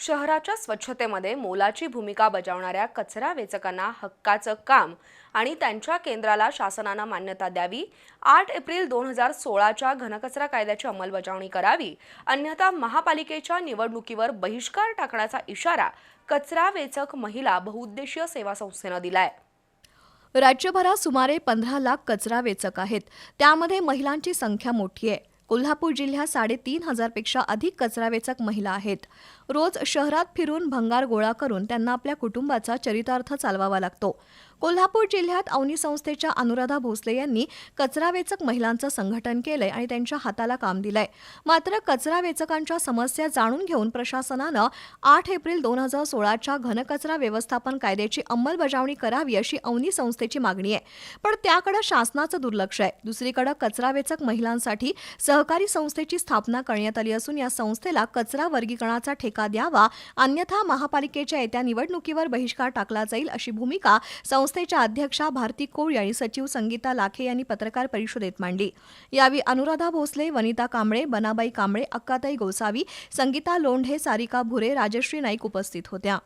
शहराच्या स्वच्छतेमध्ये मोलाची भूमिका बजावणाऱ्या कचरा वेचकांना हक्काचं काम आणि त्यांच्या केंद्राला शासनानं मान्यता द्यावी. आठ एप्रिल दोन हजार सोळाच्या घनकचरा कायद्याची अंमलबजावणी करावी. अन्यथा महापालिकेच्या निवडणुकीवर बहिष्कार टाकण्याचा इशारा कचरा वेचक महिला बहुउद्देशीय सेवा संस्थेनं दिलाय. राज्यभरात सुमारे पंधरा लाख कचरा वेचक आहेत. त्यामध्ये महिलांची संख्या मोठी आहे. कोल्हापूर जिल्ह्यात साडेतीन हजारपेक्षा अधिक कचरा वेचक महिला आहेत. रोज शहरात फिरून भंगार गोळा करून त्यांना आपल्या कुटुंबाचा चरितार्थ चालवावा लागतो. कोल्हापूर जिल्ह्यात अवनी संस्थेच्या अनुराधा भोसले यांनी कचरा वेचक महिलांचं संघटन केलंय आणि त्यांच्या हाताला काम दिलंय. मात्र कचरा वेचकांच्या समस्या जाणून घेऊन प्रशासनानं आठ एप्रिल दोन हजार सोळाच्या घनकचरा व्यवस्थापन कायद्याची अंमलबजावणी करावी अशी अवनी संस्थेची मागणी आहे. पण त्याकडे शासनाचं दुर्लक्ष आहे. दुसरीकडे कचरा वेचक महिलांसाठी सहकारी संस्थेची स्थापना करण्यात आली असून या संस्थेला कचरा वर्गीकरणाचा ठेका द्यावा अन्यथा महापालिकेच्या येत्या निवडणुकीवर बहिष्कार टाकला जाईल अशी भूमिका संस्थेच्या अध्यक्षा भारती कोळी आणि सचिव संगीता लाखे यांनी पत्रकार परिषदेत मांडली. यावेळी अनुराधा भोसले वनिता कांबळे बनाबाई कांबळे अक्काताई गोसावी संगीता लोंढे सारिका भुरे राजश्री नाईक उपस्थित होत्या.